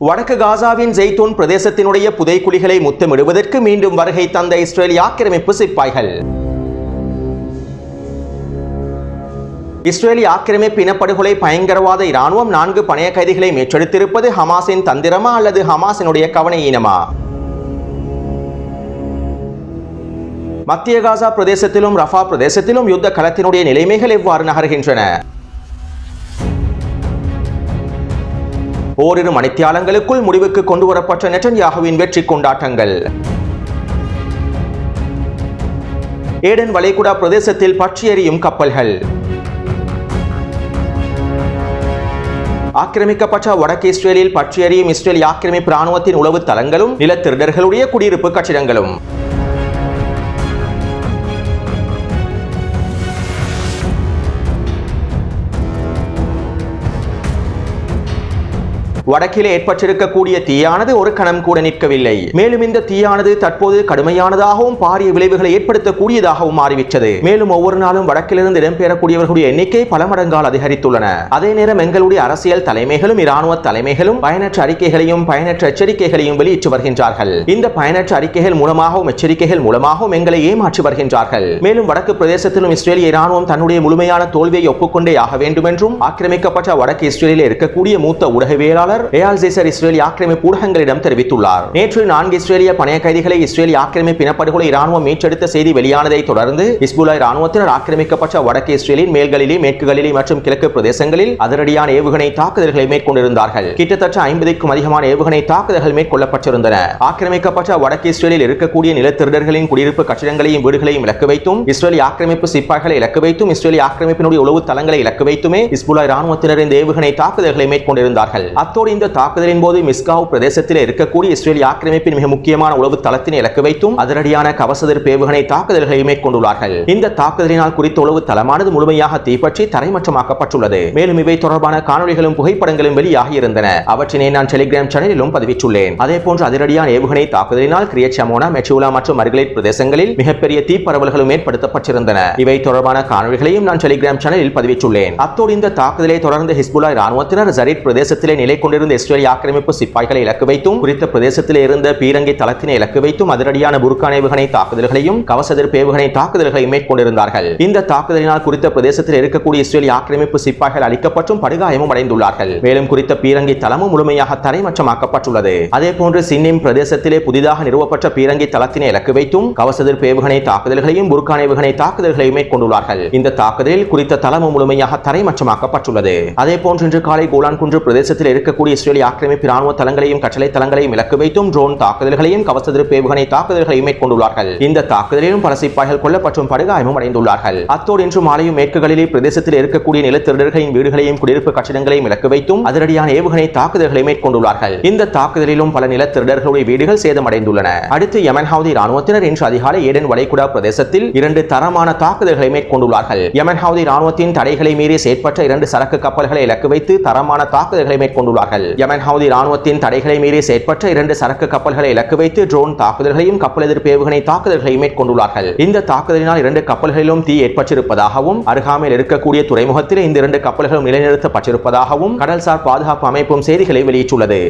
வடக்கு காசாவின் ஜெய்தூன் பிரதேசத்தினுடைய புதைக்குழிகளை முத்தமிடுவதற்கு மீண்டும் வருகை தந்த இஸ்ரேலிய ஆக்கிரமிப்பு சிப்பாய்கள். இஸ்ரேலிய ஆக்கிரமிப்பு இனப்படுகொலை பயங்கரவாத இராணுவம் நான்கு பணைய கைதிகளை மீட்டெடுத்திருப்பது ஹமாஸின் தந்திரமா அல்லது ஹமாஸினுடைய கவனை இனமா மத்திய காசா பிரதேசத்திலும் ரஃபா பிரதேசத்திலும் யுத்த களத்தினுடைய நிலைமைகள் எவ்வாறு நகர்கின்றன? ஓரிரு மணித்தியாலங்களுக்குள் முடிவுக்கு கொண்டுவரப்பட்ட நெட்டன்யாகுவின் வெற்றி கொண்டாட்டங்கள். ஏடன் வளைகுடா பிரதேசத்தில் பற்றியறியும் கப்பல்கள். ஆக்கிரமிக்கப்பட்ட வடக்கு இஸ்ரேலில் பற்றியறியும் இஸ்ரேலி இஸ்ரேல் ஆக்கிரமிப்பு ராணுவத்தின் உளவு தளங்களும் நிலத்திருடர்களுடைய குடியிருப்பு கட்டிடங்களும். வடக்கிலே ஏற்பட்டிருக்கக்கூடிய தீயானது ஒரு கணம் கூட நிற்கவில்லை. மேலும் இந்த தீயானது தற்போது கடுமையானதாகவும் பாரிய விளைவுகளை ஏற்படுத்தக்கூடியதாகவும் மாறிவிட்டது. மேலும் ஒவ்வொரு நாளும் வடக்கிலிருந்து இடம்பெறக்கூடியவர்களுடைய எண்ணிக்கை பல மடங்கால் அதிகரித்துள்ளன. அதே நேரம் எங்களுடைய அரசியல் தலைமைகளும் இராணுவ தலைமைகளும் பயனற்ற அறிக்கைகளையும் பயனற்ற எச்சரிக்கைகளையும் வெளியிட்டு வருகின்றார்கள். இந்த பயனற்ற அறிக்கைகள் மூலமாகவும் எச்சரிக்கைகள் மூலமாகவும் எங்களை ஏமாற்றி வருகின்றார்கள். மேலும் வடக்கு பிரதேசத்திலும் இஸ்ரேலிய இராணுவம் தன்னுடைய முழுமையான தோல்வியை ஒப்புக்கொண்டே ஆக வேண்டும் என்றும் ஆக்கிரமிக்கப்பட்ட வடக்கு இஸ்ரேலில் இருக்கக்கூடிய மூத்த ஊடகவியலாளர் ஏஆல் ஜேசர் இஸ்ரேலிய ஆக்கிரமிப்பு ஊடகங்களிடம் தெரிவித்துள்ளார். நேற்று நான்கு இஸ்ரேலிய பணைய கைதிகளை இஸ்ரேலிய ஆக்கிரமிப்பு இனப்படுகொலை இராணுவம் மீட்டெடுத்த செய்தி வெளியானதை தொடர்ந்து இஸ்புலா இராணுவத்தினர் ஆக்கிரமிக்கப்பட்ட வடக்கு இஸ்ரேலின் மேல்களிலே மேற்குகளிலே மற்றும் கிழக்கு பிரதேசங்களில் அதிரடியான ஏவுகணை தாக்குதல்களை மேற்கொண்டிருந்தார்கள். கிட்டத்தட்ட ஐம்பதுக்கும் அதிகமான ஏவுகணை தாக்குதல்கள் மேற்கொள்ளப்பட்டிருந்தன. ஆக்கிரமிக்கப்பட்ட வடக்கு இஸ்ரேலில் இருக்கக்கூடிய நிலத்திருடர்களின் குடியிருப்பு கட்டிடங்களையும் வீடுகளையும் இலக்கு வைத்தும் இஸ்ரேலிய ஆக்கிரமிப்பு சிப்பாய்களை இலக்கு வைத்தும் இஸ்ரேலிய ஆக்கிரமிப்பினுடைய உளவு தளங்களை இலக்கு வைத்துமே இஸ்புலா இராணுவத்தினர் இந்த ஏவுகணை தாக்குதல்களை மேற்கொண்டிருந்தார்கள். அத்தோடு இந்த தாக்குதலின் போது மிஸ்காவ் பிரதேசத்தில் இருக்கக்கூடிய இஸ்ரேலிய ஆக்கிரமிப்பின் மிக முக்கியமான உளவு தளத்தினை இலக்கு வைத்தும் அதிரடியான கவசதிர் பேவுகணை தாக்குதல்களை மேற்கொண்டுள்ளார்கள் இந்த தாக்குதலினால் குறித்த உளவு தளமானது முழுமையாக தீப்பற்றி தரைமற்றமாக்கப்பட்டுள்ளது. மேலும் இவை தொடர்பான காணொலிகளும் புகைப்படங்களும் வெளியாகி இருந்தன அவற்றினை நான் டெலிகிராம் சேனலிலும் பதிவிட்டுள்ளேன். அதே போன்று அதிரடியான ஏவுகணை தாக்குதலினால் கிரியச்சமோனா மெச்சுலா மற்றும் அர்கலைட் பிரதேசங்களில் மிகப்பெரிய தீப்பரவல்களும் ஏற்படுத்தப்பட்டிருந்தன. இவை தொடர்பான காணொலிகளையும் நான் டெலிகிராம் சேனலில் பதிவிட்டுள்ளேன். அத்தோடு இந்த தாக்குதலை தொடர்ந்து ஹிஸ்புல்லா இராணுவத்தினர் ஜரீத் பிரதேசத்திலே நிலை கொண்டிருந்த இஸ்ரேலிய ஆக்கிரமிப்பு சிப்பாய்களை இலக்கு வைத்தும் குறித்த பிரதேசத்தில் இருந்த பீரங்கி தளத்தினை இலக்கு வைத்தும் அதிரடியான புர்கான் ஏவுகணை தாக்குதல்களையும் கவசதிர்ப்பு ஏவுகணை தாக்குதல்களையும் மேற்கொண்டிருந்தார்கள். இந்த தாக்குதலினால் குறித்த பிரதேசத்தில் இருக்கக்கூடிய இஸ்ரேலிய ஆக்கிரமிப்பு சிப்பாய்கள் அளிக்கப்பட்டும் படுகாயமும் அடைந்துள்ளார்கள். மேலும் குறித்த பீரங்கி தளமும் முழுமையாக தரைமற்றமாக்கப்பட்டுள்ளது அதே போன்று சின்னிம் பிரதேசத்திலே புதிதாக நிறுவப்பட்ட பீரங்கி தளத்தினை இலக்கு வைத்தும் கவசதிர்ப்பு ஏவுகணை தாக்குதல்களையும் புர்கான் ஏவுகணை தாக்குதல்களையும் மேற்கொண்டுள்ளார்கள். இந்த தாக்குதலில் குறித்த தளமும் முழுமையாக தரைமற்றமாக்கப்பட்டுள்ளது அதே போன்று இன்று காலை கோலான் குன்று பிரதேசத்தில் இருக்கக்கூடிய இஸ்ரேலிய ஆக்கிரமிப்பு ராணுவ தளங்களையும் கட்டளை தளங்களையும் இலக்கு வைத்தும் ட்ரோன் தாக்குதல்களையும் கவசதிருப்பு ஏவுகணை தாக்குதல்களையும் மேற்கொண்டுள்ளார்கள். இந்த தாக்குதலிலும் பல சிப்பாய்கள் கொல்லப்பட்டும் படுகாயமும் அடைந்துள்ளார்கள். அத்தோடு இன்று மாலையும் மேற்குகளிலே பிரதேசத்தில் இருக்கக்கூடிய நிலத்திருடர்களின் வீடுகளையும் குடியிருப்பு கட்டிடங்களையும் இலக்கு வைத்தும் அதிரடியான ஏவுகணை தாக்குதல்களை மேற்கொண்டுள்ளார்கள். இந்த தாக்குதலிலும் பல நிலத்திருடர்களுடைய வீடுகள் சேதமடைந்துள்ளன. அடுத்து யமன் ராணுவத்தினர் இன்று அதிகாலை ஏடன் வளைகுடா பிரதேசத்தில் இரண்டு தரமான தாக்குதல்களை மேற்கொண்டுள்ளார்கள். யமன் ராணுவத்தின் தடைகளை மீறி செயற்பட்ட இரண்டு சரக்கு கப்பல்களை இலக்கு வைத்து தரமான தாக்குதல்களை மேற்கொண்டுள்ளார்கள். யமன் ஹவுதி ராணுவத்தின் தடைகளை மீறி செயற்பட்ட இரண்டு சரக்கு கப்பல்களை இலக்கு வைத்து ட்ரோன் தாக்குதல்களையும் கப்பல் எதிர்ப்பு ஏவுகணை தாக்குதல்களையும் மேற்கொண்டுள்ளார்கள். இந்த தாக்குதலினால் இரண்டு கப்பல்களிலும் தீ ஏற்பட்டிருப்பதாகவும் அருகாமையில் இருக்கக்கூடிய துறைமுகத்தில் இந்த இரண்டு கப்பல்களும் நிலைநிறுத்தப்பட்டிருப்பதாகவும் கடல்சார் பாதுகாப்பு அமைப்பும் செய்திகளை வெளியிட்டுள்ளது.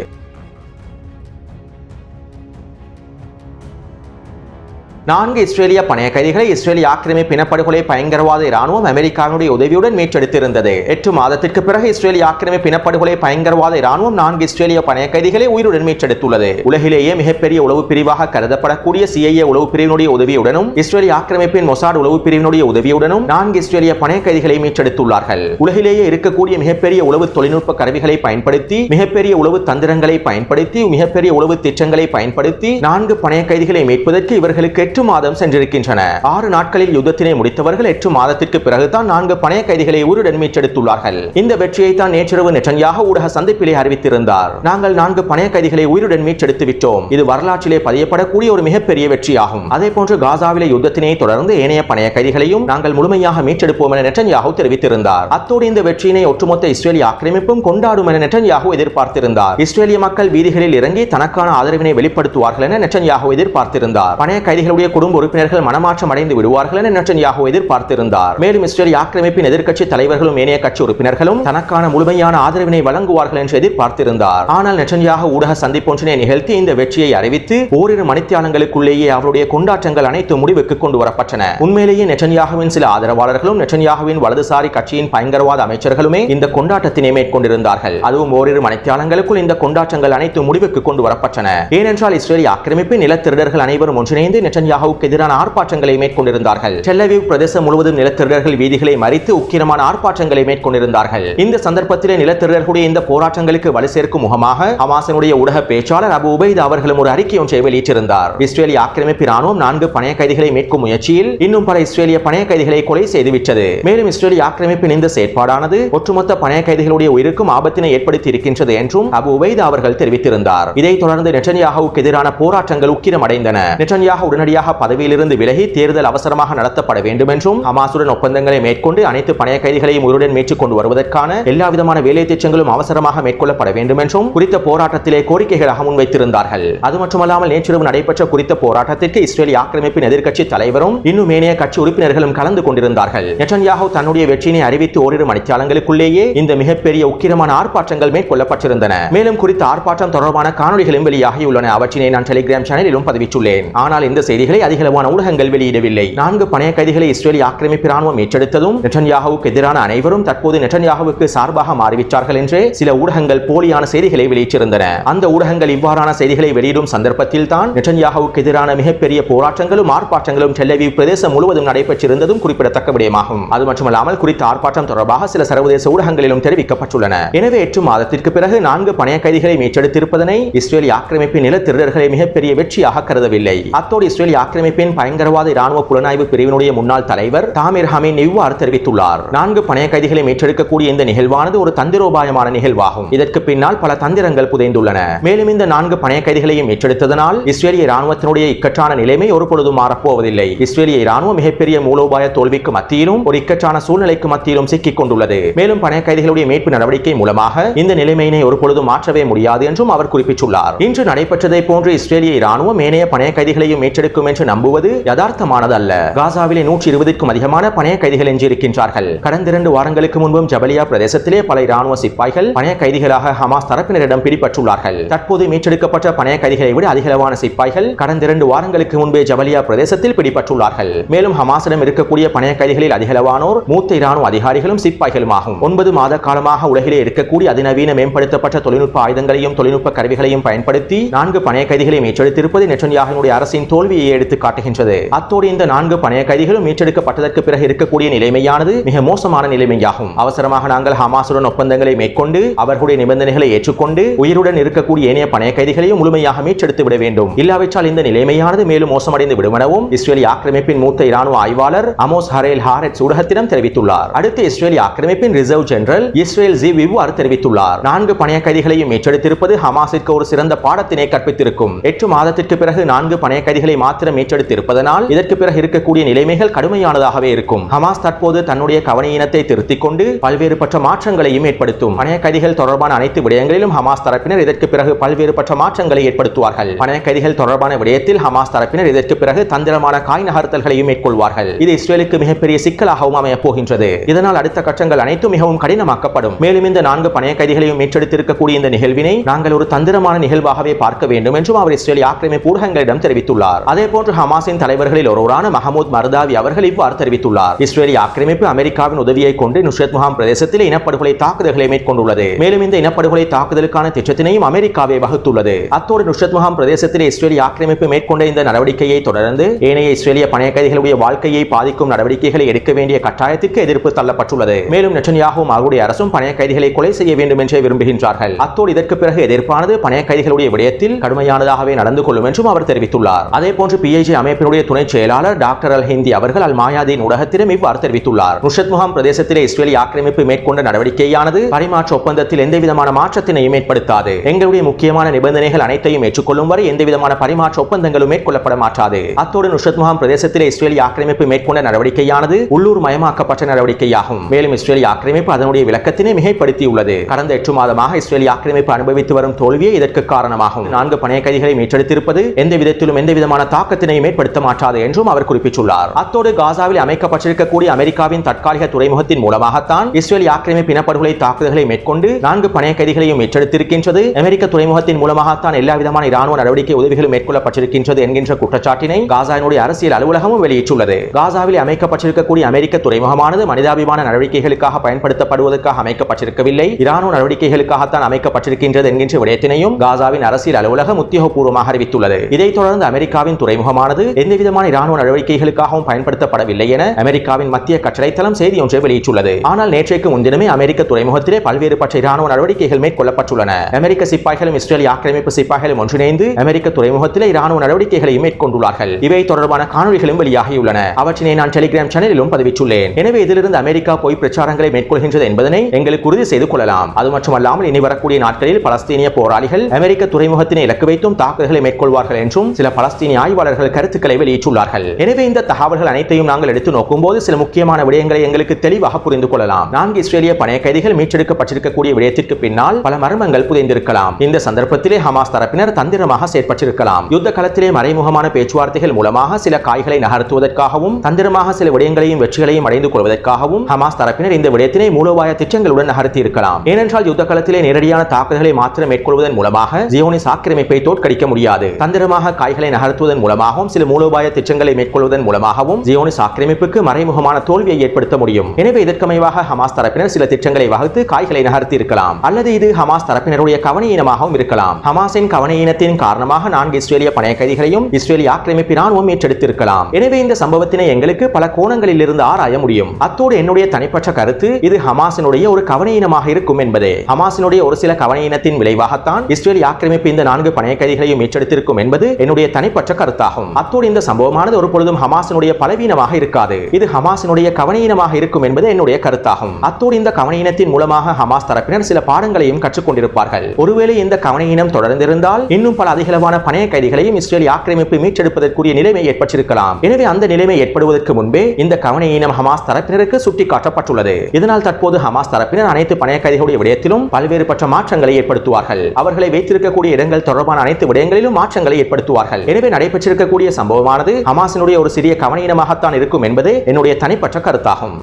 நான்கு இஸ்ரேலிய பணைய கைதிகளை இஸ்ரேலிய ஆக்கிரமிப்பு இனப்படுகொலை பயங்கரவாத இராணுவம் அமெரிக்காவுடைய உதவியுடன் மீட்டெடுத்திருந்தது. எட்டு மாதத்திற்கு பிறகு இஸ்ரேலிய ஆக்கிரமிப்பு இனப்படுகொலை பயங்கரவாத இராணுவம் நான்கு இஸ்ரேலிய பணைய கைதிகளை உயிருடன் மீட்டெடுத்துள்ளது. உலகிலேயே மிகப்பெரிய உளவு பிரிவாக கருதப்படக்கூடிய சிஐஏ உளவு பிரிவினுடைய உதவியுடனும் இஸ்ரேலிய ஆக்கிரமிப்பின் மொசாட் உளவு பிரிவினுடைய உதவியுடனும் நான்கு இஸ்ரேலிய பணைய கைதிகளை மீட்டெடுத்துள்ளார்கள். உலகிலேயே இருக்கக்கூடிய மிகப்பெரிய உளவு தொழில்நுட்ப கருவிகளை பயன்படுத்தி மிகப்பெரிய உளவு தந்திரங்களை பயன்படுத்தி மிகப்பெரிய உளவு திட்டங்களை பயன்படுத்தி நான்கு பணைய கைதிகளை மீட்பதற்கு இவர்களுக்கு எட்டு மாதம் சென்றிருக்கின்றன. ஆறு நாட்களில் யுத்தத்தினை முடித்தவர்கள் எட்டு மாதத்திற்கு பிறகுதான் நான்கு பணைய கைதிகளை உயிருடன் மீட்டெடுத்துள்ளார்கள். இந்த வெற்றியை தான் நேற்றிரவு நெட்டன்யாக ஊடக சந்திப்பிலே அறிவித்திருந்தார். நாங்கள் நான்கு பணைய கைதிகளை உயிருடன் மீட்டெடுத்து விட்டோம். இது வரலாற்றிலே பதியப்படக்கூடிய ஒரு மிகப்பெரிய வெற்றியாகும். அதே போன்று காசாவிலே யுத்தத்தினை தொடர்ந்து ஏனைய பணைய கைதிகளையும் நாங்கள் முழுமையாக மீட்டெடுப்போம் என நெட்டன்யாகு தெரிவித்திருந்தார். அத்தோடு இந்த வெற்றியினை ஒட்டுமொத்த இஸ்ரேலிய ஆக்கிரமிப்பும் கொண்டாடும் என நெட்டன்யாகு எதிர்பார்த்திருந்தார். இஸ்ரேலிய மக்கள் வீதிகளில் இறங்கி தனக்கான ஆதரவினை வெளிப்படுத்துவார்கள் என நெட்டன்யாகு எதிர்பார்த்திருந்தார். பணைய கைதிகளுடைய அவருடைய குடும்ப உறுப்பினர்கள் மனமாற்றம் அடைந்து விடுவார்கள் என நெட்டன்யாகு எதிர்பார்த்திருந்தார். மேலும் இஸ்ரேல் ஆக்கிரமிப்பின் எதிர்க்கட்சி தலைவர்களும் ஏனைய கட்சி உறுப்பினர்களும் தனக்கான முழுமையான ஆதரவினை வழங்குவார்கள் என்று எதிர்பார்த்திருந்தார். ஆனால் நெட்டன்யாகு ஊடக சந்திப்பொன்றினை நிகழ்த்தி இந்த வெற்றியை அறிவித்து ஓரிரு மணித்தியாலங்களுக்குள்ளேயே அவருடைய கொண்டாட்டங்கள் அனைத்து முடிவுக்கு கொண்டு வரப்பட்டன. உண்மையிலேயே நெட்டன்யாகுவின் சில ஆதரவாளர்களும் நெட்டன்யாகுவின் வலதுசாரி கட்சியின் பயங்கரவாத அமைச்சர்களுமே இந்த கொண்டாட்டத்தினை மேற்கொண்டிருந்தார்கள். அதுவும் ஓரிரு மணித்தியாலங்களுக்குள் இந்த கொண்டாட்டங்கள் அனைத்து முடிவுக்கு கொண்டு வரப்பட்டன. ஏனென்றால் இஸ்ரேலிய ஆக்கிரமிப்பு நிலத்திருடர்கள் அனைவரும் ஒன்றிணைந்து நெதன்யாகுவுக்கு எதிரான ஆர்ப்பாட்டங்களை மேற்கொண்டிருந்தார்கள். டெல்லவிவ் பிரதேசம் முழுவதும் நிலத்திருடர்கள் வீதிகளை மறித்து உக்கிரமான ஆர்ப்பாட்டங்களை மேற்கொண்டிருந்தார்கள். இந்த சந்தர்ப்பத்திலே நிலத்திருடர்களுடைய இந்த போராட்டங்களுக்கு வலு சேர்க்கும் முகமாக ஹமாஸினுடைய ஊடக பேச்சாளர் அபு உபைத் அவர்களும் ஒரு அறிக்கை ஒன்றை வெளியிட்டிருந்தார். இஸ்ரேலிய ஆக்கிரமிப்பு ராணுவம் நான்கு பணைய கைதிகளை மீட்கும் முயற்சியில் இன்னும் பல இஸ்ரேலிய பணைய கைதிகளை கொலை செய்துவிட்டது. மேலும் இஸ்ரேலிய ஆக்கிரமிப்பின் இந்த செயற்பாடானது ஒட்டுமொத்த பணைய கைதிகளுடைய உயிருக்கும் ஆபத்தினை ஏற்படுத்தி இருக்கின்றது என்றும் அபு உபைத் அவர்கள் தெரிவித்திருந்தார். இதைத் தொடர்ந்து நெட்டன்யாகுவுக்கு எதிரான போராட்டங்கள் உக்கிரமடைந்தன. நெட்டன்யாகு உடனடியாக பதவியிலிருந்து விலகி தேர்தல் அவசரமாக நடத்தப்பட வேண்டும் என்றும் ஹமாசுடன் ஒப்பந்தங்களை மேற்கொண்டு அனைத்து பணைய கைதிகளையும் உயிருடன் மீட்டுக் கொண்டு வருவதற்கான எல்லா விதமான வேலை திட்டங்களும் அவசரமாக மேற்கொள்ளப்பட வேண்டும் என்றும் குறித்த போராட்டத்திலே கோரிக்கைகளாக முன்வைத்திருந்தார்கள். அது மட்டுமல்லாமல் நேற்றிரவு நடைபெற்ற குறித்த போராட்டத்திற்கு இஸ்ரேலிய ஆக்கிரமிப்பின் எதிர்க்கட்சி தலைவரும் இன்னும் ஏனைய கட்சி உறுப்பினர்களும் கலந்து கொண்டிருந்தார்கள். நெட்டன்யாகு தன்னுடைய வெற்றியினை அறிவித்து ஓரிரு மணித்தியாலங்களுக்குள்ளேயே இந்த மிகப்பெரிய உக்கிரமான ஆர்ப்பாட்டங்கள் மேற்கொள்ளப்பட்டிருந்தன. மேலும் குறித்த ஆர்ப்பாட்டம் தொடர்பான காணொலிகளும் வெளியாகியுள்ளன. அவற்றினை நான் டெலிகிராம் சேனலிலும் பதிவிட்டுள்ளேன். ஆனால் இந்த செய்திகளை அதிகளவான ஊடகங்கள் வெளியிடவில்லை. நான்கு பணைய கைதிகளை இஸ்ரேலிய ஆக்கிரமிப்பு ராணுவம் ஏற்றெடுத்ததும் நெட்டன்யாகுவுக்கு எதிரான அனைவரும் தற்போது நெட்டன்யாகுவுக்கு சார்பாக மாறிவிட்டார்கள் என்று சில ஊடகங்கள் போலியான செய்திகளை வெளியிட்டிருந்தன. அந்த ஊடகங்கள் இவ்வாறான செய்திகளை வெளியிடும் சந்தர்ப்பத்தில் தான் நெட்டன்யாகுவுக்கு எதிரான மிகப்பெரிய போராட்டங்களும் ஆர்ப்பாட்டங்களும் டெல்லவி பிரதேசம் முழுவதும் நடைபெற்றிருந்ததும் குறிப்பிடத்தக்க விடயமாகும். அது மட்டுமல்லாமல் குறித்த ஆர்ப்பாட்டம் தொடர்பாக சில சர்வதேச ஊடகங்களிலும் தெரிவிக்கப்பட்டுள்ளன. எனவே எட்டு மாதத்திற்கு பிறகு நான்கு பணைய கைதிகளை மீட்டெடுத்திருப்பதனை இஸ்ரேலிய ஆக்கிரமிப்பு நில திருடர்களை மிகப்பெரிய வெற்றியாக கருதவில்லை. அத்தோடு இஸ்ரேலிய ஆக்கிரமிப்பின் பயங்கரவாத இராணுவ புலனாய்வு பிரிவினுடைய முன்னாள் தலைவர் தாமிர் ஹமீன் இவ்வாறு தெரிவித்துள்ளார். நான்கு பணைய கைதிகளை மீட்டெடுக்கக்கூடிய இந்த நிகழ்வானது ஒரு தந்திரோபாயமான நிகழ்வாகும். இதற்கு பின்னால் பல தந்திரங்கள் புதைந்துள்ளன. மேலும் இந்த நான்கு பணைய கைதிகளையும் மீட்டெடுத்ததனால் இஸ்ரேலிய இராணுவத்தினுடைய இக்கட்டான நிலைமை ஒரு பொழுதும் மாறப்போவதில்லை. இஸ்ரேலிய இராணுவம் மிகப்பெரிய மூலோபாய தோல்விக்கு மத்தியிலும் ஒரு இக்கட்டான சூழ்நிலைக்கு மத்தியிலும் சிக்கிக் கொண்டுள்ளது. மேலும் பணைய கைதிகளுடைய மீட்பு நடவடிக்கை மூலமாக இந்த நிலைமையினை ஒரு பொழுதும் மாற்றவே முடியாது என்றும் அவர் குறிப்பிட்டுள்ளார். இன்று நடைபெற்றதை போன்று இஸ்ரேலிய இராணுவம் ஏனைய பணைய கைதிகளையும் மீட்டெடுக்கும் என்று நம்புவது யதார்த்தமானது அல்ல காசாவிலே நூற்றி இருபதுக்கும் அதிகமான பணைய கைதிகள் எஞ்சியிருக்கின்றார்கள். கடந்த இரண்டு வாரங்களுக்கு முன்பும் ஜபலியா பிரதேசத்திலே பல இராணுவ சிப்பாய்கள் பணைய கைதிகளாக ஹமாஸ் தரப்பினரிடம் பிடிபட்டுள்ளார்கள். தற்போது மீட்டெடுக்கப்பட்ட பணைய கைதிகளை விட அதிகளவான சிப்பாய்கள் கடந்த இரண்டு வாரங்களுக்கு முன்பே ஜபலியா பிரதேசத்தில் பிடிபட்டுள்ளார்கள். மேலும் ஹமாஸிடம் இருக்கக்கூடிய பணைய கைதிகளில் அதிகளவானோர் மூத்த இராணுவ அதிகாரிகளும் சிப்பாய்களும் ஆகும் ஒன்பது மாத காலமாக உலகிலே இருக்கக்கூடிய அதிநவீன மேம்படுத்தப்பட்ட தொழில்நுட்ப ஆயுதங்களையும் தொழில்நுட்ப கருவிகளையும் பயன்படுத்தி நான்கு பணைய கைதிகளை மீட்டெடுத்திருப்பது நெட்டன்யாகினுடைய அரசின் தோல்வியை எடுத்து காட்டுகின்றது. அத்தோடு இந்த நான்கு பணைய கைதிகளும் மீட்டெடுக்கப்பட்டதற்கு பிறகு இருக்கக்கூடிய நிலைமையானது மிக மோசமான நிலைமையாகும். அவசரமாக நாங்கள் ஹமாசுடன் ஒப்பந்தங்களை மேற்கொண்டு அவர்களுடைய நிபந்தனைகளை ஏற்றுக்கொண்டு உயிருடன் இருக்கக்கூடிய ஏனைய பணைய கைதிகளையும் முழுமையாக மீட்டெடுத்து விட வேண்டும். இல்லாவிட்டால் இந்த நிலைமையானது மேலும் மோசமடைந்து விடுமெனவும் இஸ்ரேலிய ஆக்கிரமிப்பின் மூத்த இராணுவ ஆய்வாளர் அமோஸ் ஹரேல் ஹாரட் ஊடகத்திடம் தெரிவித்துள்ளார். அடுத்து இஸ்ரேலிய ஆக்கிரமிப்பின் ரிசர்வ் ஜெனரல் இஸ்ரேல் ஜி இவ்வாறு தெரிவித்துள்ளார். நான்கு பணைய கைதிகளையும் மீட்டெடுத்திருப்பது ஹமாஸிற்கு ஒரு சிறந்த பாடத்தினை கற்பித்திருக்கும். எட்டு மாதத்திற்கு பிறகு நான்கு பணைய கைதிகளை மாத்திரம் மீட்டெடுத்திருப்பதனால் இதற்கு பிறகு இருக்கக்கூடிய நிலைமைகள் கடுமையானதாகவே இருக்கும். ஹமாஸ் தற்போது தன்னுடைய கவனியினத்தை திருத்திக் கொண்டு பல்வேறுபட்ட மாற்றங்களையும் ஏற்படுத்தும். பணைய கைதிகள் தொடர்பான அனைத்து விடயங்களிலும் ஹமாஸ் தரப்பினர் இதற்கு பிறகு பல்வேறுபட்ட மாற்றங்களை ஏற்படுத்துவார்கள். பணைய கைதிகள் தொடர்பான விடயத்தில் ஹமாஸ் தரப்பினர் இதற்கு பிறகு தந்திரமான காய் நகர்த்தல்களையும் மேற்கொள்வார்கள். இது இஸ்ரேலுக்கு மிகப்பெரிய சிக்கலாகவும் அமையப் போகின்றது. இதனால் அடுத்த கட்டங்கள் அனைத்தும் மிகவும் கடினமாக்கப்படும். மேலும் இந்த நான்கு பணைய கைதிகளையும் மீட்டெடுத்திருக்கக்கூடிய இந்த நிகழ்வினை நாங்கள் ஒரு தந்திரமான நிகழ்வாகவே பார்க்க வேண்டும் என்றும் அவர் இஸ்ரேலிய ஆக்கிரமிப்பு ஊடகங்களிடம் தெரிவித்துள்ளார். அதே போன்று ஹமாஸின் தலைவர்களில் ஒருவரான மஹமூத் மர்தாவி அவர்கள் இவ்வாறு தெரிவித்துள்ளார். இஸ்ரேலிய ஆக்கிரமிப்பு அமெரிக்காவின் உதவியை கொண்டு நுஷத் முகாம் பிரதேசத்தில் இனப்படுகொலை தாக்குதல்களை மேற்கொண்டுள்ளது. மேலும் இந்த இனப்படுகொலை தாக்குதலுக்கான திட்டத்தினையும் அமெரிக்காவே வகுத்துள்ளது. அத்தோடு நுஷத் முகாம் பிரதேசத்தில் இஸ்ரேலிய ஆக்கிரமிப்பு மேற்கொண்ட இந்த நடவடிக்கையை தொடர்ந்து ஏனைய இஸ்ரேலிய பணைய கைதிகளுடைய வாழ்க்கையை பாதிக்கும் நடவடிக்கைகளை எடுக்க வேண்டிய கட்டாயத்திற்கு எதிர்ப்பு தள்ளப்பட்டுள்ளது. மேலும் நெட்டன்யாகவும் அவருடைய அரசும் பணைய கைதிகளை கொலை செய்ய வேண்டும் என்றே விரும்புகின்றார்கள். அத்தோடு இதற்கு பிறகு எதிர்ப்பானது பணைய கைதிகளுடைய விடயத்தில் கடுமையானதாகவே நடந்து கொள்ளும் என்றும் அவர் தெரிவித்துள்ளார். அதே போன்று பிஐஜி அமைப்பினுடைய துணை செயலாளர் டாக்டர் அல் ஹிந்தி அவர்கள் அல் மாயாதீன் ஊடகத்திடம் இவ்வாறு தெரிவித்துள்ளார். நுஷத் முகாம் பிரதேசத்திலே இஸ்ரேலிய ஆக்கிரமிப்பு மேற்கொண்ட நடவடிக்கையானது பரிமாற்ற ஒப்பந்தத்தில் எந்தவிதமான மாற்றத்தினையும் ஏற்படுத்தாது. எங்களுடைய முக்கியமான நிபந்தனைகள் அனைத்தையும் ஏற்றுக்கொள்ளும் வரை எந்தவிதமான பரிமாற்ற ஒப்பந்தங்களும் மேற்கொள்ளப்பட மாட்டாது. அத்தோடு நுஷத் முகாம் பிரதேசத்திலே இஸ்ரேலிய ஆக்கிரமிப்பு மேற்கொண்ட நடவடிக்கையானது உள்ளூர் மயமாக்கப்பட்ட நடவடிக்கையாகும். மேலும் இஸ்ரேலிய ஆக்கிரமிப்பு அதனுடைய விளக்கத்தினை மிகைப்படுத்தியுள்ளது. கடந்த எட்டு மாதமாக இஸ்ரேலிய ஆக்கிரமிப்பு அனுபவித்து வரும் தோல்வியே இதற்கு காரணமாகும். நான்கு பணைய கைதிகளை மீட்டெடுத்திருப்பது எந்த விதத்திலும் எந்த விதமான தாக்குதல் தாக்கத்தினை மேற்படுத்த மாட்டாது என்றும் அவர் குறிப்பிட்டுள்ளார். அத்தோடு காசாவில் அமைக்கப்பட்டிருக்கக்கூடிய அமெரிக்காவின் தற்காலிக துறைமுகத்தின் மூலமாகத்தான் இஸ்ரேல் ஆக்கிரமிப்பு இனப்படுகொலை தாக்குதல்களை மேற்கொண்டு நான்கு பணைய கைதிகளையும் மீட்டெடுத்திருக்கின்றது. அமெரிக்க துறைமுகத்தின் மூலமாகத்தான் எல்லா விதமான இராணுவ நடவடிக்கை உதவிகளும் மேற்கொள்ளப்பட்டிருக்கின்றது என்கின்ற குற்றச்சாட்டினை காசாவினுடைய அரசியல் அலுவலகமும் வெளியிட்டுள்ளது. காசாவில் அமைக்கப்பட்டிருக்கக்கூடிய அமெரிக்க துறைமுகமானது மனிதாபிமான நடவடிக்கைகளுக்காக பயன்படுத்தப்படுவதற்காக அமைக்கப்பட்டிருக்கவில்லை. இராணுவ நடவடிக்கைகளுக்காகத்தான் அமைக்கப்பட்டிருக்கின்றது என்கின்ற விடயத்தினையும் காசாவின் அரசியல் அலுவலகம் உத்தியோகபூர்வமாக அறிவித்துள்ளது. இதைத் தொடர்ந்து அமெரிக்காவின் துறைமுக துறைமுகமானது எந்தவிதமான இராணுவ நடவடிக்கைகளுக்காகவும் பயன்படுத்தப்படவில்லை என அமெரிக்காவின் மத்திய கட்டளைத்தளம் செய்தி ஒன்றை வெளியிட்டுள்ளது. ஆனால் நேற்றைக்கு முன்தினமே அமெரிக்க துறைமுகத்திலே பல்வேறு பற்ற இராணுவ நடவடிக்கைகள் மேற்கொள்ளப்பட்டுள்ளன. அமெரிக்க சிப்பாய்களும் இஸ்ரேல் ஆக்கிரமிப்பு சிப்பாய்களும் ஒன்றிணைந்து அமெரிக்க துறைமுகத்திலே இராணுவ நடவடிக்கைகளையும் மேற்கொண்டுள்ளார்கள். இவை தொடர்பான காணொலிகளும் வெளியாகியுள்ளன. அவற்றினை நான் டெலிகிராம் சேனலிலும் பதிவிட்டுள்ளேன். எனவே இதிலிருந்து அமெரிக்கா போய் பிரச்சாரங்களை மேற்கொள்கின்றது என்பதனை எங்களுக்கு உறுதி செய்து கொள்ளலாம். அது மட்டுமல்லாமல் இனி வரக்கூடிய நாட்களில் பலஸ்தீனிய போராளிகள் அமெரிக்க துறைமுகத்தினை இலக்கு வைத்தும் தாக்குதல்களை மேற்கொள்வார்கள் என்றும் சில பலஸ்தீனிய ஆய்வாளர்கள் கருத்துக்களை வெளியிட்டுள்ளார்கள். எனவே இந்த தகவல்கள் அனைத்தையும் நாங்கள் எடுத்து நோக்கும்போது சில முக்கியமான விடயங்களை எங்களுக்கு தெளிவாக புரிந்து கொள்ளலாம். நான்கு இஸ்ரேலிய பணைய கைதிகள் மீட்டெடுக்கப்பட்டிருக்கக்கூடிய விடயத்திற்கு பின்னால் பல மர்மங்கள் புதைந்திருக்கலாம். இந்த சந்தர்ப்பத்திலே ஹமாஸ் தரப்பினர் தந்திரமாக செயற்பட்டிருக்கலாம். யுத்த களத்திலே மறைமுகமான பேச்சுவார்த்தைகள் மூலமாக சில காய்களை நகர்த்துவதற்காகவும் தந்திரமாக சில விடயங்களையும் வெற்றிகளையும் அடைந்து கொள்வதற்காகவும் ஹமாஸ் தரப்பினர் இந்த விடயத்தினை மூலோபாய திட்டங்களுடன் நகர்த்தி இருக்கலாம் ஏனென்றால் யுத்த களத்திலே நேரடியான தாக்குதல்களை மாத்திரம் மேற்கொள்வதன் மூலமாக ஜியோனிஸ் ஆக்கிரமிப்பை தோற்கடிக்க முடியாது. தந்திரமாக காய்களை நகர்த்துவதன் மூலம் மூலமாகவும் சில மூலோபாய திட்டங்களை மேற்கொள்வதன் மூலமாகவும் ஜியோனிஸ் ஆக்கிரமிப்புக்கு மறைமுகமான தோல்வியை ஏற்படுத்த முடியும். எனவே இதற்கமைவாக ஹமாஸ் தரப்பினர் சில திட்டங்களை வகுத்து காய்களை நகர்த்தி இருக்கலாம். அல்லது இது ஹமாஸ் தரப்பினருடைய கவனஈனமாகவும் இருக்கலாம். ஹமாஸின் கவனஈனத்தின் காரணமாக நான்கு இஸ்ரேலிய பணைய கைதிகளையும் இஸ்ரேலிய ஆக்கிரமிப்பு ராணுவம் ஏற்றெடுத்திருக்கலாம். எனவே இந்த சம்பவத்தினை எங்களுக்கு பல கோணங்களில் இருந்து ஆராய முடியும். அத்தோடு என்னுடைய தனிப்பட்ட கருத்து இது ஹமாஸினுடைய ஒரு கவனையினமாக இருக்கும் என்பதே. ஹமாஸினுடைய ஒரு சில கவனஈனத்தின் விளைவாகத்தான் இஸ்ரேல் ஆக்கிரமிப்பு இந்த நான்கு பணைய கைதிகளையும் மீட்டெடுத்திருக்கும் என்பது என்னுடைய தனிப்பட்ட கருத்தாகும் அத்தோடு இந்த சம்பவமானது ஒரு பொழுதும் ஹமாசினுடைய பலவீனமாக இருக்காது. இது ஹமாசினுடைய கவனஈனமாக இருக்கும் என்பது என்னுடைய கருத்தாகும். அத்தோடு இந்த கவனீனத்தின் மூலமாக ஹமாஸ் தரப்பினர் சில பாடங்களையும் கற்றுக்கொண்டிருப்பார்கள். ஒருவேளை இந்த கவனஈனம் தொடர்ந்திருந்தால் இன்னும் பல அதிகளவான பணைய கைதிகளையும் இஸ்ரேல் ஆக்கிரமிப்பு மீட்டெடுப்பதற்குரிய நிலைமை ஏற்பட்டிருக்கலாம். எனவே அந்த நிலைமை ஏற்படுவதற்கு முன்பே இந்த கவனையினம் ஹமாஸ் தரப்பினருக்கு சுட்டிக்காட்டப்பட்டுள்ளது. இதனால் தற்போது ஹமாஸ் தரப்பினர் அனைத்து பணைய கைதிகளுடைய விடயத்திலும் பல்வேறு பற்ற மாற்றங்களை ஏற்படுத்துவார்கள். அவர்களை வைத்திருக்கக்கூடிய இடங்கள் தொடர்பான அனைத்து விடயங்களிலும் மாற்றங்களை ஏற்படுத்துவார்கள். எனவே இருக்கக்கூடிய சம்பவமானது ஹமாஸினுடைய ஒரு சிறிய கவனீனமாகத்தான் இருக்கும் என்பது என்னுடைய தனிப்பட்ட கருத்தாகும்.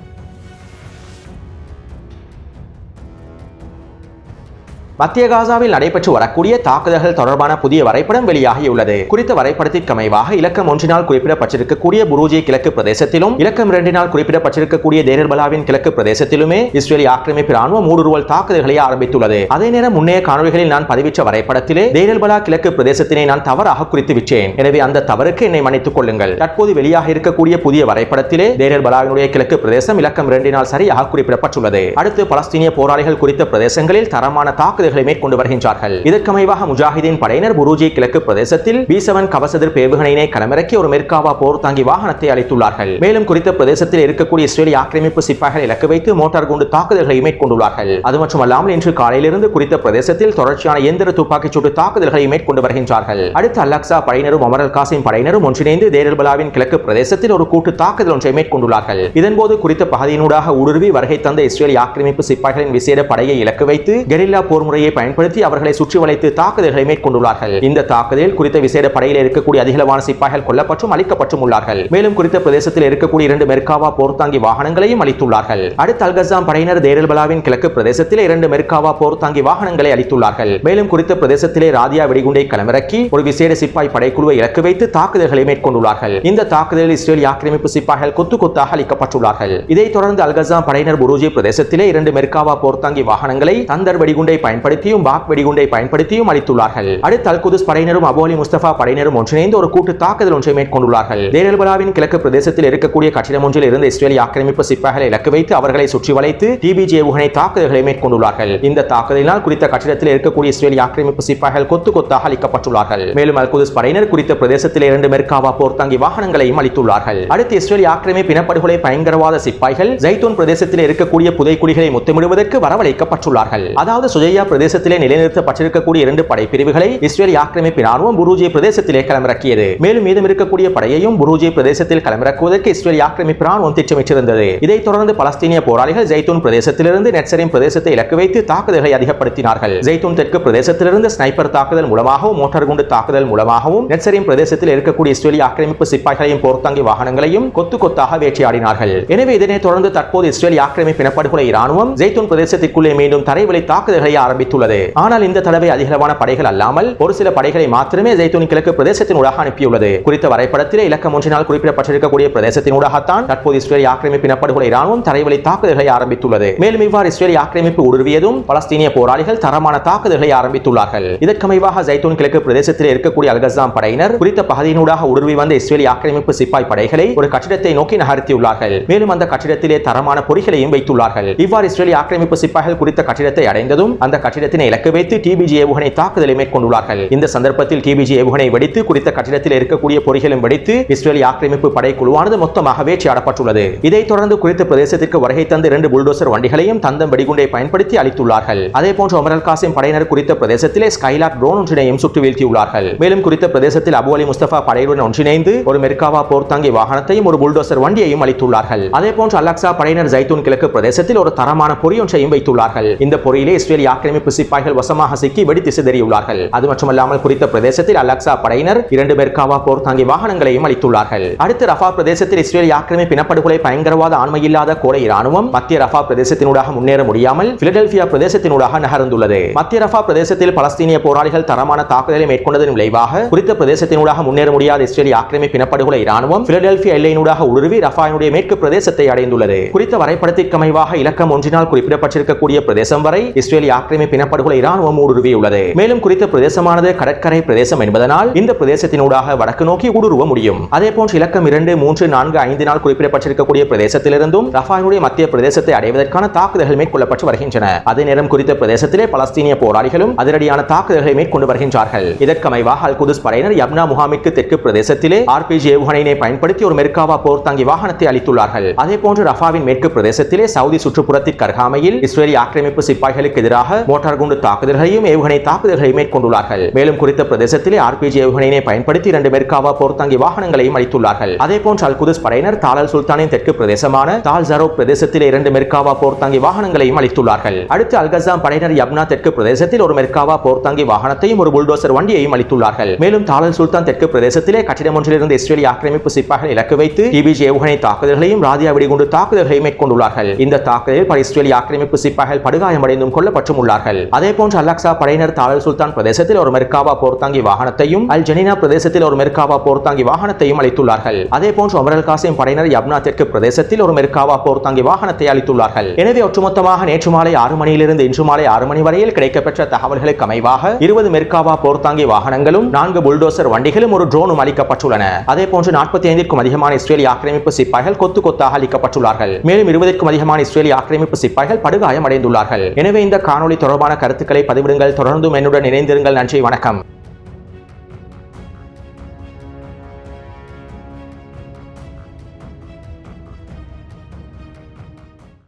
மத்திய காசாவில் நடைபெற்று வரக்கூடிய தாக்குதல்கள் தொடர்பான புதிய வரைபடம் வெளியாகியுள்ளது. குறித்த வரைபடத்திற்கமைவாக இலக்கம் ஒன்றினால் குறிப்பிடப்பட்டிருக்கக்கூடிய புரூஜி கிழக்கு பிரதேசத்திலும் இலக்கம் இரண்டினால் குறிப்பிடப்பட்டிருக்கக்கூடிய தேரர்பலாவின் கிழக்கு பிரதேசத்திலுமே இஸ்ரேலி ஆக்கிரமிப்பு ராணுவம் ஊடுருவல் தாக்குதல்களை ஆரம்பித்துள்ளது. அதே நேரம் முன்னைய காணொலிகளில் நான் பதிவிட்ட வரைபடத்திலே தேர்பலா கிழக்கு பிரதேசத்தினை நான் தவறாக குறித்து விட்டேன். எனவே அந்த தவறுக்கு என்னை மன்னித்துக் கொள்ளுங்கள். தற்போது வெளியாக இருக்கக்கூடிய புதிய வரைபடத்திலே தேரர்பலாவினுடைய கிழக்கு பிரதேசம் இலக்கம் இரண்டினால் சரியாக குறிப்பிடப்பட்டுள்ளது. அடுத்து பலஸ்தீனிய போராளிகள் குறித்த பிரதேசங்களில் தரமான தாக்குதல் தாக்குதல்களை மேற்கொண்டு வருகின்றார்கள். இதற்கமைவாக முஜாஹிதீன் படையினர் புரூஜி கிழக்கு பிரதேசத்தில் பி செவன் கவசதிர் பேவுகணையினை களமிறக்கி ஒரு மெர்காவா போர் தாங்கி வாகனத்தை அளித்துள்ளார்கள். மேலும் குறித்த பிரதேசத்தில் இருக்கக்கூடிய இஸ்ரேலிய ஆக்கிரமிப்பு சிப்பாய்கள் இலக்கு வைத்து மோட்டார் குண்டு தாக்குதல்களை மேற்கொண்டுள்ளார்கள். அது மட்டுமல்லாமல் இன்று காலையிலிருந்து குறித்த பிரதேசத்தில் தொடர்ச்சியான எந்திர துப்பாக்கிச் சூட்டு தாக்குதல்களை மேற்கொண்டு வருகின்றார்கள். அடுத்து அலக்சா படையினரும் அமரல் காசிம் படையினரும் ஒன்றிணைந்து தேரல்பலாவின் கிழக்கு பிரதேசத்தில் ஒரு கூட்டு தாக்குதல் ஒன்றை மேற்கொண்டுள்ளார்கள். இதன்போது குறித்த பகுதியினூடாக ஊடுருவி வருகை தந்த இஸ்ரேலிய ஆக்கிரமிப்பு சிப்பாய்களின் விசேட படையை இலக்கு வைத்து கெரில்லா போர் முறையை பயன்படுத்தி அவர்களை சுற்றி வளைத்து தாக்குதல்களை மேற்கொண்டுள்ளார்கள். இந்த தாக்குதலில் குறித்த விசேட படையில் இருக்கக்கூடிய அதிகளவான சிப்பாய்கள் கொல்லப்பட்டும் அளிக்கப்பட்டும் உள்ளார்கள். மேலும் குறித்த பிரதேசத்தில் இருக்கக்கூடிய இரண்டு மெர்காவா போர்த்தாங்கி வாகனங்களையும் அளித்துள்ளார்கள் அடுத்த அல்கசாம் படையினர் தேரல்பலாவின் கிழக்கு பிரதேசத்தில் இரண்டு மெர்காவா போர்த்தாங்கி வாகனங்களை அளித்துள்ளார்கள் மேலும் குறித்த பிரதேசத்திலே ராதியா வெடிகுண்டை களமிறக்கி ஒரு விசேட சிப்பாய் படைக்குழுவை இலக்கு வைத்து தாக்குதல்களை மேற்கொண்டுள்ளார்கள். இந்த தாக்குதலில் இஸ்ரேல் ஆக்கிரமிப்பு சிப்பாய்கள் கொத்து கொத்தாக அளிக்கப்பட்டுள்ளார்கள் இதைத் தொடர்ந்து அல்கசாம் படையினர் புரூஜி பிரதேசத்திலே இரண்டு மெர்காவா போர்த்தாங்கி வாகனங்களை தந்தர் வெடிகுண்டை பயன்படுத்தி பயன்படுத்தியும் பாக் வெடிகுண்டை பயன்படுத்தியும் அளித்துள்ளார்கள். அடுத்து அல்குதுஸ் படையினரும் அபோலி முஸ்தபா படையினரும் ஒன்றிணைந்து ஒரு கூட்டு தாக்குதல் ஒன்றை மேற்கொண்டுள்ளார்கள். தேரல்பலாவின் கிழக்கு பிரதேசத்தில் இருக்கக்கூடிய கட்டிடம் ஒன்றில் இருந்து இஸ்ரேலிய ஆக்கிரமிப்பு சிப்பாய்களை இலக்கு வைத்து அவர்களை சுற்றி வளைத்து டிபிஜே உகனை தாக்குதல்களை மேற்கொண்டுள்ளார்கள். இந்த தாக்குதலினால் குறித்த கட்டிடத்தில் இருக்கக்கூடிய இஸ்ரேலிய ஆக்கிரமிப்பு சிப்பாய்கள் கொத்து கொத்தாக அளிக்கப்பட்டுள்ளார்கள். மேலும் அல்குதுஸ் படையினர் குறித்த பிரதேசத்தில் இரண்டு மெர்காவா போர்த்தாங்கி வாகனங்களையும் அளித்துள்ளார்கள். அடுத்து இஸ்ரேலிய ஆக்கிரமிப்பு இனப்படுகொலை பயங்கரவாத சிப்பாய்கள் ஜைத்தூன் பிரதேசத்தில் இருக்கக்கூடிய புதைக்குடிகளை முத்தமிடுவதற்கு வரவழைக்கப்பட்டுள்ளார்கள். அதாவது சுஜையா பிரதேசத்திலே நிலைநிறுத்தப்பட்டிருக்கக்கூடிய இரண்டு படைப்பிரிவுகளை இஸ்ரேல் ஆக்கிரமிப்பு ராணுவம் புரூஜி பிரதேசத்திலே களமிறக்கியது. மேலும் மீதம் இருக்கக்கூடிய படையையும் புரூஜி பிரதேசத்தில் களமிறக்குவதற்கு இஸ்ரேல் ஆக்கிரமிப்பு ராணுவம் திட்டமிட்டிருந்தது. இதைத் தொடர்ந்து பலஸ்தீனிய போராளிகள் ஜெய்தூன் பிரதேசத்திலிருந்து நெட்சரின் பிரதேசத்தை இலக்கு வைத்து தாக்குதல்களை அதிகப்படுத்தினார்கள். ஜெய்தூன் தெற்கு பிரதேசத்திலிருந்து ஸ்னைப்பர் தாக்குதல் மூலமாகவும் மோட்டார் குண்டு தாக்குதல் மூலமாகவும் நெட்சரின் பிரதேசத்தில் இருக்கக்கூடிய இஸ்ரேலிய ஆக்கிரமிப்பு சிப்பாய்களையும் போர்த்தங்கி வாகனங்களையும் கொத்து கொத்தாக வேட்டையாடினார்கள். எனவே இதனைத் தொடர்ந்து தற்போது இஸ்ரேல் ஆக்கிரமிப்பு இனப்படுகொலை ராணுவம் ஜெய்தூன் பிரதேசத்திற்குள்ளே மீண்டும் தரைவழி தாக்குதல்களை அறிவித்துள்ளது ஆனால் இந்த தடவை அதிகளவான படைகள் அல்லாமல் ஒரு சில படைகளை மாத்திரமே ஜெய்தூன் கிழக்கு பிரதேசத்தின் ஊடாக அனுப்பியுள்ளது. குறித்த வரைபடத்திலே இலக்கம் ஒன்றினால் குறிப்பிடப்பட்டிருக்கக்கூடிய பிரதேசத்தின் ஊடாகத்தான் தற்போது இஸ்ரேலிய ஆக்கிரமிப்பு இனப்படுகொலை ராணுவம் தரைவழி தாக்குதல்களை ஆரம்பித்துள்ளது. மேலும் இவ்வாறு இஸ்ரேலிய ஆக்கிரமிப்பு ஊடுருவியதும் பலஸ்தீனிய போராளிகள் தரமான தாக்குதல்களை ஆரம்பித்துள்ளார்கள். இதற்கமைவாக ஜெய்தூன் கிழக்கு பிரதேசத்தில் இருக்கக்கூடிய அல்கசாம் படையினர் குறித்த பகுதியினூடாக ஊடுருவி வந்த இஸ்ரேலிய ஆக்கிரமிப்பு சிப்பாய் படைகளை ஒரு கட்டிடத்தை நோக்கி நகர்த்தியுள்ளார்கள். மேலும் அந்த கட்டிடத்திலே தரமான பொறிகளையும் வைத்துள்ளார்கள். இவ்வாறு இஸ்ரேலிய ஆக்கிரமிப்பு சிப்பாய்கள் குறித்த கட்டிடத்தை அடைந்ததும் அந்த கட்டிடத்தினை இலக்கு வைத்து டிபிஜி ஏவுகணை தாக்குதலை மேற்கொண்டுள்ளார்கள். இந்த சந்தர்ப்பத்தில் டிபிஜி ஏவுகணை வெடித்து குறித்த கட்டிடத்தில் இருக்கக்கூடிய பொறிகளும் வெடித்து இஸ்ரேலிய ஆக்கிரமிப்பு படைக்குழுவானது மொத்தமாக வேட்டையாடப்பட்டுள்ளது இதைத் தொடர்ந்து குறித்த பிரதேசத்திற்கு வருகை தந்த இரண்டு புல்டோசர் வண்டிகளையும் தந்தம் வெடிகுண்டை பயன்படுத்தி அளித்துள்ளார்கள் அதே போன்று ஒமரல் காசிம் படையினர் குறித்த பிரதேசத்திலே ஸ்கைலாக் ட்ரோன் ஒன்றினையும் சுட்டு வீழ்த்தியுள்ளார்கள். மேலும் குறித்த பிரதேசத்தில் அபு அலி முஸ்தபா படையுடன் ஒன்றிணைந்து ஒரு மெர்காவா போர்த்தாங்கி வாகனத்தையும் ஒரு புல்டோசர் வண்டியையும் அளித்துள்ளார்கள் அதே போன்று அலக்சா படையினர் ஜைத்தூன் கிழக்கு பிரதேசத்தில் ஒரு தரமான பொறி ஒன்றையும் வைத்துள்ளார்கள். இந்த பொறியிலே இஸ்ரேலிய ஆக்கிரமிப்பு அமைப்பு சிப்பாய்கள் வசமாக சிக்கி வெடித்து சிதறியுள்ளார்கள் அது மட்டுமல்லாமல் குறித்த பிரதேசத்தில் அலக்சா படையினர் இரண்டு மெர்காவா போர்த்தாங்கி வாகனங்களையும் அளித்துள்ளார்கள். அடுத்து ரஃபா பிரதேசத்தில் இஸ்ரேல் ஆக்கிரமிப்பு இனப்படுகொலை பயங்கரவாத ஆண்மையில்லாத கோடை ராணுவம் மத்திய ரஃபா பிரதேசத்தினூடாக முன்னேற முடியாமல் பிலடெல்பியா பிரதேசத்தினூடாக நகர்ந்துள்ளது. மத்திய ரஃபா பிரதேசத்தில் பலஸ்தீனிய போராளிகள் தரமான தாக்குதலை மேற்கொண்டதன் விளைவாக குறித்த பிரதேசத்தினூடாக முன்னேற முடியாத இஸ்ரேல் ஆக்கிரமிப்பு இனப்படுகொலை ராணுவம் பிலடெல்பியா எல்லையினூடாக உருவி ரஃபாயினுடைய மேற்கு பிரதேசத்தை அடைந்துள்ளது. குறித்த வரைபடத்திற்கு அமைவாக இலக்கம் ஒன்றினால் குறிப்பிடப்பட்டிருக்கக்கூடிய பிரதேசம் வரை இஸ்ரேலிய ஆக்கிரமிப்பு இனப்படுகொலை இராணுவம் ஊடுருவியுள்ளது. மேலும் குறித்த பிரதேசமானது கடற்கரை பிரதேசம் என்பதனால் இந்த பிரதேசத்தினூடாக வடக்கு நோக்கி ஊடுருவ முடியும். அதே போன்று இலக்கம் இரண்டு மூன்று நான்கு ஐந்து நாள் குறிப்பிடப்பட்டிருக்கக்கூடிய பிரதேசத்திலிருந்தும் ரஃபாயினுடைய மத்திய பிரதேசத்தை அடைவதற்கான தாக்குதல்கள் மேற்கொள்ளப்பட்டு வருகின்றன. அதே நேரம் குறித்த பிரதேசத்திலே பலஸ்தீனிய போராளிகளும் அதிரடியான தாக்குதல்களை மேற்கொண்டு வருகின்றார்கள். இதற்கமைவாக அல் குதுஸ் படையினர் யப்னா முகாமிற்கு தெற்கு பிரதேசத்திலே ஆர்பிஜி ஏவுகணையினை பயன்படுத்தி ஒரு மெர்காவா போர் தங்கி வாகனத்தை அளித்துள்ளார்கள். அதே போன்று ரஃபாவின் மேற்கு பிரதேசத்திலே சவுதி சுற்றுப்புறத்திற்கு அருகாமையில் இஸ்ரேலி ஆக்கிரமிப்பு சிப்பாய்களுக்கு எதிராக மோட்டார் குண்டு தாக்குதல்களையும் ஏவுகணை தாக்குதல்களையும் மேற்கொண்டுள்ளார்கள். மேலும் குறித்த பிரதேசத்திலே ஆர்பிஜி ஏவுகணையினை பயன்படுத்தி இரண்டு மெர்காவா போர்த்தாங்கி வாகனங்களையும் அளித்துள்ளார்கள். அதே போன்று அல் குதுஸ் படையினர் தாலல் சுல்தானின் தெற்கு பிரதேசமான தால் ஜரோ பிரதேசத்திலே இரண்டு மெர்காவா போர்த்தாங்கி வாகனங்களையும் அளித்துள்ளார்கள். அடுத்து அல்கசாம் படையினர் யப்னா தெற்கு பிரதேசத்தில் ஒரு மெர்காவா போர்த்தாங்கி வாகனத்தையும் ஒரு புல்டோசர் வண்டியையும் அளித்துள்ளார்கள். மேலும் தாலல் சுல்தான் தெற்கு பிரதேசத்திலே கட்டிடம் ஒன்றிலிருந்து இஸ்ரேலிய ஆக்கிரமிப்பு சிப்பாய்கள் இலக்கு வைத்து டிபிஜி ஏவுகணை தாக்குதல்களையும் ராதியா வெடிகுண்டு தாக்குதல்களையும் மேற்கொண்டுள்ளார்கள். இந்த தாக்குதலில் பல இஸ்ரேலிய ஆக்கிரமிப்பு சிப்பாய்கள் படுகாயமடைந்தும் கொல்லப்பட்டும் உள்ளார்கள். அதே போன்று அலக்சா படையினர் தாலர் சுல்தான் பிரதேசத்தில் ஒரு மெர்காவா போர்த்தாங்கி வாகனத்தையும் அல் ஜெனினா பிரதேசத்தில் ஒரு மெர்காவா போர்த்தாங்கி வாகனத்தையும் அளித்துள்ளார்கள். அதே போன்று அமரல் காசிம் படையினர் யப்னா தெற்கு பிரதேசத்தில் ஒரு மெர்காவா போர்த்தாங்கி வாகனத்தை அளித்துள்ளார்கள். எனவே ஒட்டுமொத்தமாக நேற்று மாலை ஆறு மணியிலிருந்து இன்று மாலை ஆறு மணி வரையில் கிடைக்கப்பெற்ற தகவல்களுக்கு அமைவாக இருபது மெர்காவா போர்த்தாங்கி வாகனங்களும் நான்கு புல்டோசர் வண்டிகளும் ஒரு ட்ரோனும் அளிக்கப்பட்டுள்ளன. அதே போன்று நாற்பத்தி ஐந்திற்கும் அதிகமான இஸ்ரேலிய ஆக்கிரமிப்பு சிப்பாய்கள் கொத்து கொத்தாக அளிக்கப்பட்டுள்ளார்கள். மேலும் இருபதற்கும் அதிகமான இஸ்ரேலிய ஆக்கிரமிப்பு சிப்பாய்கள் படுகாயம் அடைந்துள்ளார்கள் எனவே இந்த காணொளி தொடர்பான கருத்துக்களை பதிவிடுங்கள். தொடர்ந்தும் என்னுடன் இணைந்திருங்கள். நன்றி வணக்கம்.